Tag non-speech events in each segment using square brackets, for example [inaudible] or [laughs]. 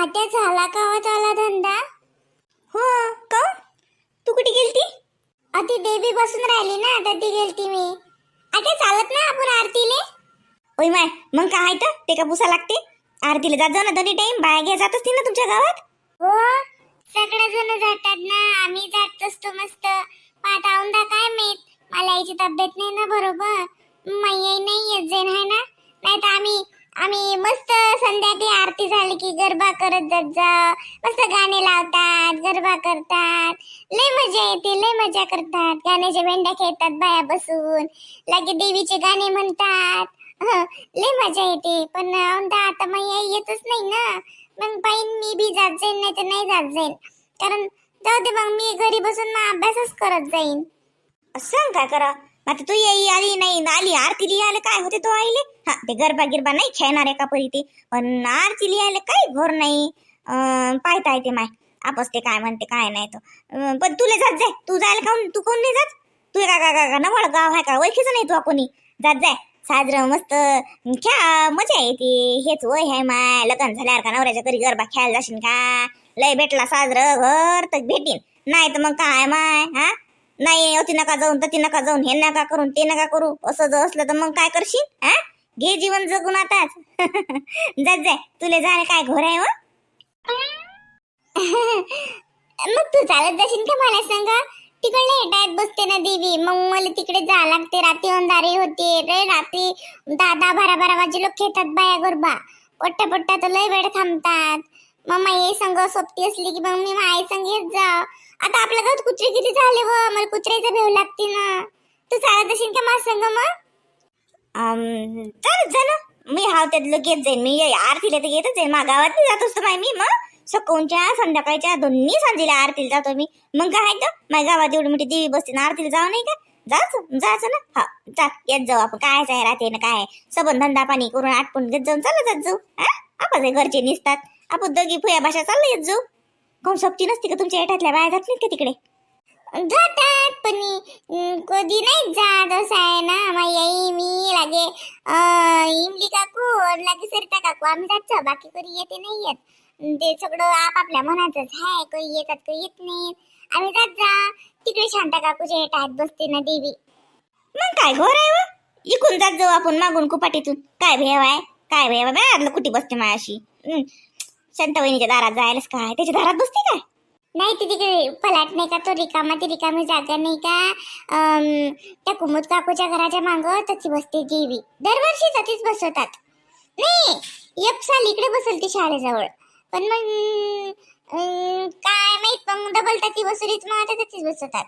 आता झाला का हो चाला धंदा? हो का तू कुठे गेलती? अति देवी बसून राहिली ना आता ती गेलती मी. आता चालत ना आपण आरतीले? ओय माय मग काय आहे तर? ते का पुसा लागते? आरतीला जात जाऊ ना दोन्ही टाइम बाया घ्या जात असतील ना तुमच्या गावात? हो सगळे जण जातात ना आम्ही जात असतो मस्त. पाठ औंदा काय माहीत? मला याची तब्येत नाही ना बरोबर. मैयाही नाही येत जाईन है ना? नाही तर आम्ही आम्ही मस्त संध्याकाळी आरती झाली की गरबा करत जात जा. मस्त गाणे लावतात गरबा करतात. लय मजा येते लय मजा करतात. गाण्याच्या भेंड्या खेळतात बाया बसून. लगे देवीचे गाणे म्हणतात. हं, लय मजा येते. पण औंदा आता मैया येतच नाही ना. मग पाहिन मी बी जात जाईन नाही तर नाही जात जाईन. कारण जाऊ दे मग मी घरी बसून मग अभ्यासच करत जाईन. सांग काय करा. आता तू येई आली नाही आली. आरती लिहायला काय होते तो आईले? हा ते गरबा गिरबा नाही खेळणार आहे का परी ते. पण आरती लिहायला काही घोर नाही. पाहता येते माय. आपस ते काय म्हणते काय नाही तो. पण तुला जात जाय. तू जायला काऊन तू कोण नाही जात? तू का का का नवळ गाव आहे का? ओळखीचं नाही तू कोणी जात जाय. साजरं मस्त. खेळा मजा येते. हेच वय आहे माय. लग्न झाल्यावर का नवऱ्याच्या घरी गरबा खेळायला जाशील का? लय भेटला साजरं घर तर भेटीन. नाही तर मग काय माय हा? नाही अति नका जाऊन तती नका जाऊन हे नका करून ते नका करू असं जर असलं तर मग काय करशील हा? घे जीवन जगून आताच. [laughs] जात जाय तुले जाणे काय घोर आहे हो? [laughs] मग तू चालत जाशील का मला सांग? तिकडे लेटायत बसते ना देवी मग मला तिकडे जा लागते रात्री अंधारी होते रे रात्री दहा दहा बारा बारा वाजे लोक खेळतात बाया गरबा. पट्ट्या पट्ट्या तर लय वेळ थांबतात. मग माई संग सोबती असली की मग मी माई संग येत जा आता आपल्या गावात कुत्रे किती झाले व? मला कुत्र्याचा भेव लागते ना. तू चालत असेल का माझ्या संग मग? अं, चालत जा ना मी हाव त्यातलं घेत जाईन. मी ये- आरतीला तर येतच जाईन. मा गावात जात असतो माय मी मग. सकाळच्या संध्याकाळच्या दोन्ही संजीला आरतीला जातो मी. मग काय तर माझ्या गावात एवढी मोठी देवी बसते ना आरतीला जाऊ नाही का? जायचं जायचं ना? हा जा. येत जाऊ आपण. काय आहे राहते ना काय सबंध धंदा पाणी करून आटपून घेत जाऊन चालत जात जाऊ. हा? आपण घरचे निसतात. आपण दोघी फुया भाषा चाललं येत जाऊ. काऊन सोबती नसते का तुमच्या एठातल्या बाया जात नाहीत का तिकडे? जातात पण मी कधी नाही जात असं आहे ना माई आई मी लागे इमली काकू आणि लागे सरिता काकू. आम्ही जातो बाकी कधी येते नाही येत. ते सगळं आपापल्या मनाचंच आहे काही येतात कोणी येत नाही आम्ही जात जा तिकडे शांता काकूच्या हेटात बसते ना देवी. मग काय घोर आहे व? इकून जात जाऊ आपण मागून कुपाटीतून. काय भेव आहे? काय भेव आहे बाहेरलं कुठे बसते मायाशी? हं. शांतावहिनीच्या दारात जायलाच काय? त्याच्या दारात बसते काय? नाही ती तिकडे पलाट नाही का? तो रिकामा ती रिकामी जागा नाही का? अं, त्या कुमुद काकूच्या घराच्या मागं तशी बसते देवी. दरवर्षी तशीच बसवतात. नाही एक साल इकडे बसेल ती शाळेजवळ. पण मग अं, काय माहीत मग डबल त्याची बसुरीच मग आता तशीच बसवतात.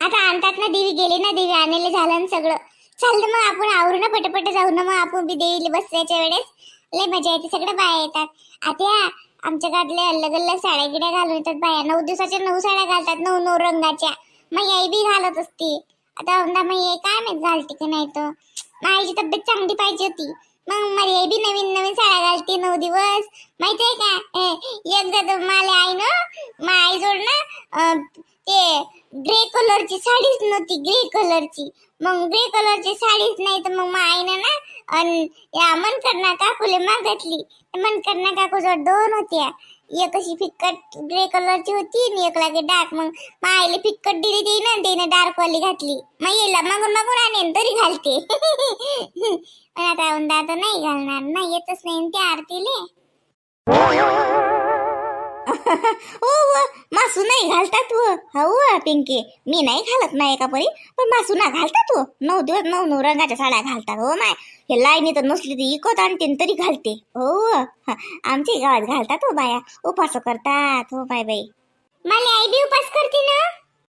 आता आणतात ना देवी गेली ना देवी आणायला झालं ना सगळं. चाललं मग आपण आवरू ना पटपट जाऊ ना मग आपण बी देवीला बसल्याच्या वेळेस. लय मजा येते सगळं बाया येतात. आता आमच्या गावातल्या अलग अलग साड्या गिड्या घालून येतात बाया. नऊ दिवसाच्या नऊ साड्या घालतात नऊ नऊ रंगाच्या. मग आई बी घालत असते. आता औंदा मग ये काय माहीत घालते की नाही तर आईची तब्येत चांगली पाहिजे होती. मग मला आई बी नवीन नवीन साड्या घालते नऊ दिवस. माहितीये का? ए, एकदा तर मला आई ना मग आई जोड ना ते ग्रे कलरची साडीच नव्हती ग्रे कलरची मग ग्रे कलरची साडीच नाही तर मग मा ना अन या मनकरणा काकूले मागितली. मनकरणा काकूजवळ दोन होत्या. एक अशी फिक्कट ग्रे कलरची होती आणि एक लागे डार्क मग मा आईले फिक्कट दिली ती ना तिने डार्क वाली घातली. मग येला मागून मागून आणेन तरी घालते. [laughs] पण आता दादा नाही घालणार. नाही येतच नाही. त्या आरतीले [laughs] हो व मासू नाही घालतात व हो पिंकी. मी नाही घालत नाही का परी पण मासू ना घालतात व नऊ दिवस नऊ नऊ रंगाच्या साड्या घालतात हो माय. हे लाईनी तर नसली तर इकत आणते तरी घालते. हो आमच्या गावात घालतात हो बाया. उपास करतात हो बाय बाई. मला आई बी उपास करते ना?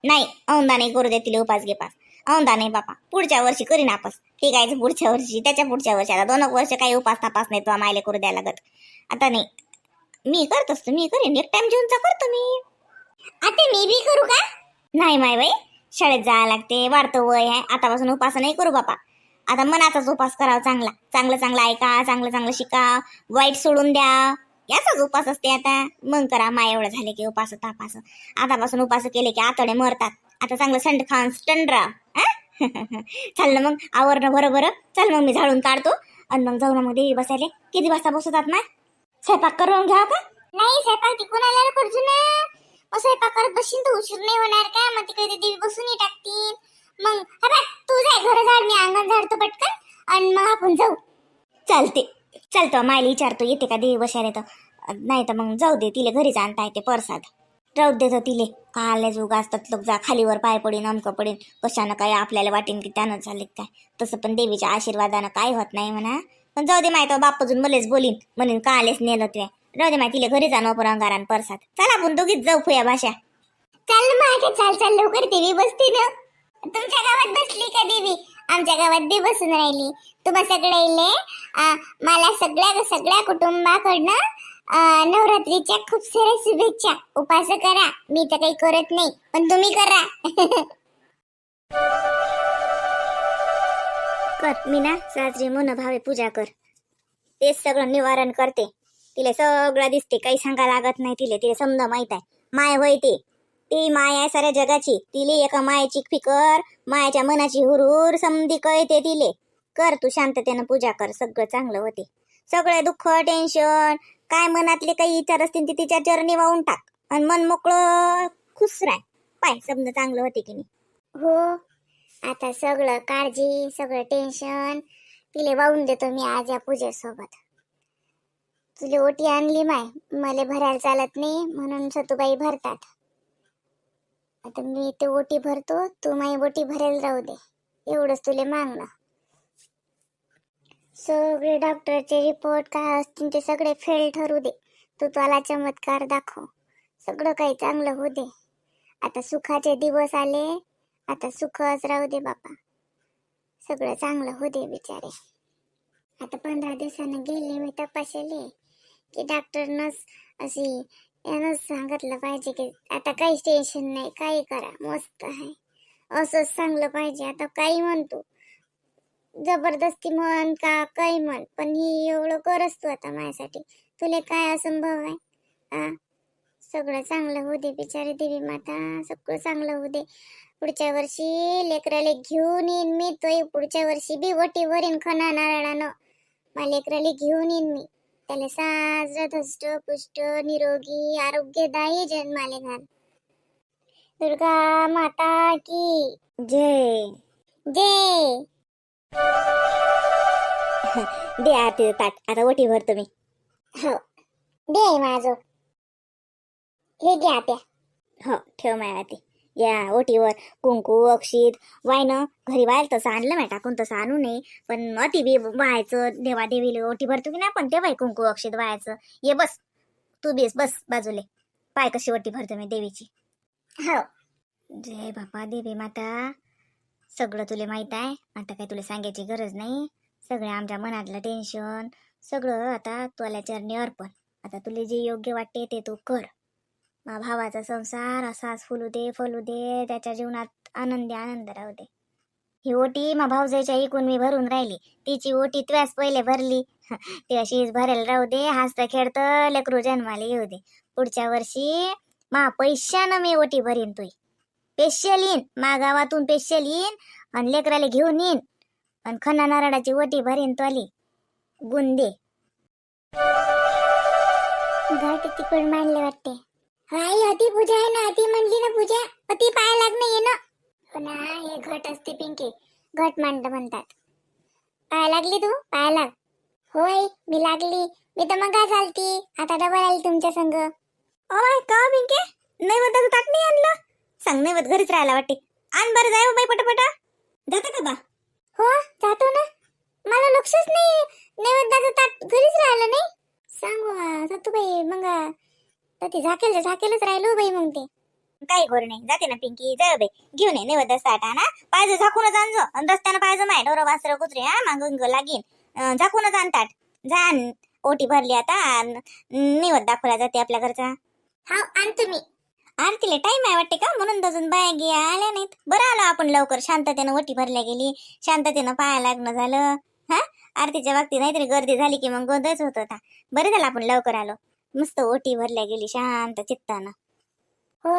नाही औंदा नाही करू देतील उपास गेपास औंदा नाही बापा. पुढच्या वर्षी करीन आपस. ठीक आहे पुढच्या वर्षी त्याच्या पुढच्या वर्षी. आता दोन एक वर्ष काही उपास तापास नाही तो मायले करू द्यायला लागत. आता नाही. मी करत असतो मी करीन. एक टाइम जेवणचा करतो मी. आता मी बी करू का? नाही माय बाई. शाळेत जायला लागते वाढतं वय आहे. आतापासून उपास नाही करू बापा. आता मनाचाच उपास करावा चांगला. चांगलं चांगलं ऐका चांगलं चांगलं शिका. वाईट सोडून द्या. याचाच उपास असते आता. मग करा माय एवढं झाले की उपास तापास. आतापासून उपास केले की आतडे मरतात. आता चांगलं संड खाऊन स्टंड राहा. [laughs] चाल ना मग. आवरणं बरं बरं चल मग मी झाडून काढतो. आणि मग जाऊ ना मग देवी बसायला. किती वाजता बसवतात ना स्वयंपाक करून घ्या का नाही स्वयंपाक तिकून आल्यावर करजो ना. मग स्वयंपाक करत बसशील तर उशीर नाही होणार का? मग तिकडे ते देवी बसून टाकतील. मग हा बघ तू जाय घर झाड मी अंगण झाडतो पटकन. आणि मग आपण जाऊ. चालते. चालतो मायला विचारतो येते का देवी बसायला तर? नाही तर मग जाऊ दे तिले घरीच आणता येते परसाद. राहू देतो तिले. काले जो असतात लोक जा खालीवर पाय पडीन अमकं पडीन. कशानं काय आपल्याला वाटेन की त्यानं झाले काय? तसं पण देवीच्या आशीर्वादानं काय होत नाही म्हणा. पण जाऊ दे माहिती बाप अजून मलेच बोलीन. म्हणून कालेच नेलं तुया राहू दे माहिती तिला घरी जाणं परंगारान परसाद चला आपण दोघीच जाऊ फुया भाषा. चाल मागे चाल चाल लवकर देवी बसते ना. तुमच्या गावात बसली का देवी? आमच्या गावात बी बसून राहिली. तुम्हा सगळ्याले आ मला सगळ्या सगळ्या कुटुंबाकडनं नवरात्रीच्या खूप साऱ्या शुभेच्छा. उपास करा. मी तर काही करत नाही पण तुम्ही करा. [laughs] कर. मी ना साजरी मन भावे पूजा कर. तेच सगळं निवारण करते. तिला सगळं दिसते. काही सांगा लागत नाही तिले. तिला समजा माहीत आहे. माय होय ते. ती माय आहे साऱ्या जगाची. तिले एका मायेची फिकर मायाच्या मनाची हुरहुर समधी कळते तिले. कर तू शांततेनं पूजा कर. सगळं चांगलं होते. सगळे दुःख टेन्शन काय मनातले काही विचार असतील ते तिच्या चरणी वाहून टाक. आणि मन मोकळं खुश राह. पाय समजा चांगलं होते की नाही. हो. आता सगळं काळजी सगळं टेन्शन तिले वाहून देतो मी आज या पूजेसोबत. तुले ओटी आणली माय मला भरायला चालत नाही म्हणून सतुबाई भरतात. आता मी ते ओटी भरतो तू माई ओटी भरायला राहू दे एवढंच तुले मागणं. सगळे डॉक्टरचे रिपोर्ट काय असतील ते सगळे फेल ठरू दे तू त्याला चमत्कार दाखव सगळं काही चांगलं होऊ दे. आता सुखाचे दिवस आले आता सुखच राहू दे बापा. सगळं चांगलं होऊ दे बिचारे. आता पंधरा दिवसानं गेले मी तपासले की डॉक्टरनंच अशी यानंच सांगितलं पाहिजे की आता काहीच टेन्शन नाही काही करा मस्त आहे. असंच सांगलं पाहिजे आता काही म्हणतो. जबरदस्ती म्हण का काही म्हण पण ही एवढं करस तू आता माझ्यासाठी. तुला काय असंभव आहे? आ? सगळं चांगलं होऊ दे बिचारे देवी माता सगळं चांगलं होऊ दे. पुढच्या वर्षी लेकराले घेऊन येईन मी. तोही पुढच्या वर्षी बी वटीवर येईन खना नारळानं. मला लेकराले घेऊन येईन मी. त्याला साजरं धष्ट पुष्ट निरोगी आरोग्यदायी जन्माले घाल. दुर्गा माता की जय. जय. [laughs] दे आरती ताट आता ओटी भरतो मी हो. दे माझं. हे घ्या त्या हो ठेव माय आरती या ओटीवर कुंकू अक्षित वायनं घरी व्हायला तसं आणलं नाही टाकून तसं आणू नये. पण अति बी व्हायचं देवा देवीला ओटी भरतो की नाही पण तेव्हा कुंकू अक्षित व्हायचं. ये बस तू बेस बस बाजूले. पाय कशी ओटी भरतो मी देवीची. हो. जय बापा देवी माता. सगळं तुला माहीत आहे. आता काही तुला सांगायची गरज नाही. सगळं आमच्या मनातलं टेन्शन सगळं आता तुला चरणी अर्पण. आता तुला जे योग्य वाटते ते तू कर. मा भावाचा संसार असाच फुलू दे फलू दे त्याच्या जीवनात आनंदी आनंद राहू दे. ही ओटी मा भाऊजाईच्या इकून मी भरून राहिली. तिची ओटी त्व्यास पहिले भरली. [laughs] ती अशीच भरेल राहू दे हसतं खेळतं लेकरू जन्माला येऊ दे. पुढच्या वर्षी मा पैशानं मी ओटी भरीन तुई. पेशल येईन मा गावातून पेशल येईन आणि लेकराला घेऊन येईन आणि खन्ना नारळाची ओटी भरीन तोली गुंदे घट तिकड मांडले वाटते आई अति पूजा आहे ना अति म्हणली ना पूजा. अति पाया लागणं ये ना. हो ना हे घट असते पिंकी. घट मांड म्हणतात. पाया लागली तू? पाया लाग. होय मी लागली. मी तर मग चालती आता डबल आली तुमच्या संग. ओय का बिंके नैवेद्याचं ताट नाही आणलं. सांग नैवेद घरीच राहायला वाटते. आण बरं जाय हो बाई पटापटा. जाता का बा? हो जातो ना. मला लक्षच नाही नैवेद्याचं ताट घरीच राहिलं नाही. सांगू सतू बाई मग तर ते झाकेल झाकेलच राहिलो बाई मग ते. काही घोर नाही. जाते ना पिंकी. जाय बाई. घेऊन ये नैवेद्याचं ताट आणा पाहिजे झाकूनच आणजो आणि रस्त्यानं पाहिजे माय डोरं वासरं कुत्रे हा? मागून लागीन. अं, झाकूनच आणतात जा आण. ओटी भरली आता. नैवेद्य दाखवला जाते आपल्या घरचा. हा आणतो मी. आरतीला टाइम आहे वाटते का? म्हणून अजून बाया गिया आल्या नाहीत. बरं आलो आपण लवकर. शांततेनं ओटी भरल्या गेली. शांततेनं पाया लागणं झालं. हा? आरतीच्या बाबतीत नाहीतरी गर्दी झाली की मग गोंधळच होत होता. बरं झालं आपण लवकर आलो. मस्त ओटी भरल्या गेली शांत चित्तानं. हो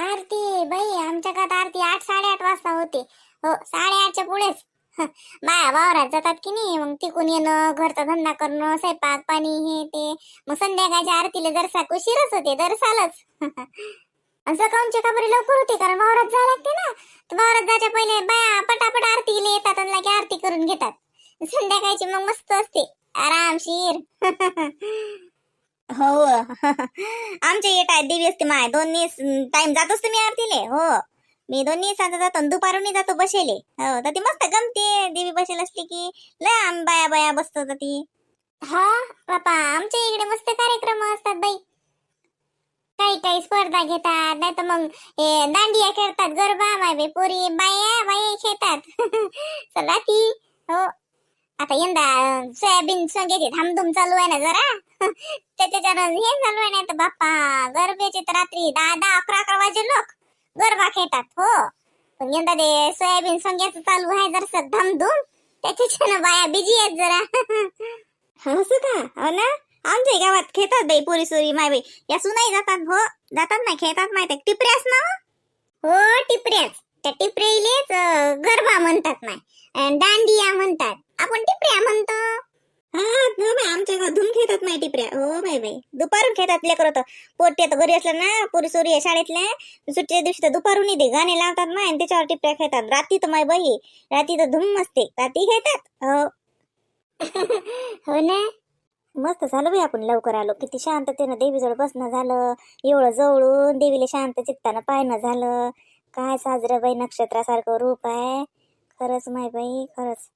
आरती बाई. आमच्या घरात आरती आठ साडेआठ वाजता होते. हो साडेआठच्या पुढेच. बाया वावरात जातात की नाही? मग तिकून येणं घरचा धंदा करणं स्वयंपाक पाणी हे ते. मग संध्याकाळच्या आरतीला जरसा उशीरच होते दर सालच आणि सकाळचे लवकर होते कारण वावरात जावं लागते ना. तर वावरात जायच्या पहिले बाया पटापट आरतीला येतात आणि की आरती करून घेतात. संध्याकाळची मग मस्त असते. आरामशीर. हो. आमच्या येत आहे देवी असते माय दोन्ही टाइम जात तुम्ही मी आरतीले हो. मी दोन्ही सांजा जातो आणि दुपारून जातो बसेले हो. तर ती मस्त गमते देवी बसेल असली की. लय आम बाया बाया बसतो तर ती. हा बापा आमच्या इकडे मस्त कार्यक्रम असतात बाई. काही काही स्पर्धा घेतात नाही तर मग हे दांडिया खेळतात गरबा माय बाई पोरी बाया बाया खेळतात. [laughs] चला ती हो. आता यंदा सोयाबीन सोंग्याची धामधूम चालू आहे ना जरा. [laughs] त्याच्यानं हे चालू आहे ना तर बाप्पा गरब्याचे तर रात्री दहा दहा अकरा अकरा वाजे लोक गरबा खेळतात हो. पण यंदा ते सोयाबीन सोंग्याचं चालू आहे जरा धामधूम त्याच्याच्यानं बाया बिजी आहेत जरा. [laughs] हो, असं का हो ना? आमच्या गावात खेळतात बाई पोरी सोरी माय बाई. या सुनाई जातात हो. जातात ना खेळतात माहिती टिपऱ्याच ना हो टिपऱ्याच त्या टिपरेलेच गरबा म्हणतात नाही दांडिया म्हणतात. आपण टिपऱ्या म्हणतो? हा आमच्या धूम खेळतात नाही टिपऱ्या. हो बाई बाई. दुपारून खेळतात लेकर होतं पोटे तर घरी असलं ना पोरी सोरी शाळेतल्या सुट्टीच्या दिवशी तर दुपारून येते. गाणे लावतात ना आणि त्याच्यावर टिपऱ्या खेळतात. रात्री तर माय बाई रात्री तर धूम असते रात्री खेळतात. हो. हो ना? मस्त झालं बाई आपण लवकर आलो. किती शांततेनं देवीजवळ बसणं झालं. एवढं जवळून देवीला शांत चित्तानं पाहणं झालं. काय साजरं बाई नक्षत्रासारखं रूप आहे. खरंच माय बाई खरंच.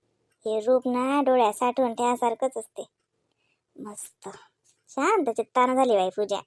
हे रूप ना डोळ्यात साठवून ठेवासारखंच असते. मस्त. शांत चित्तानं झाली बाई पूजा.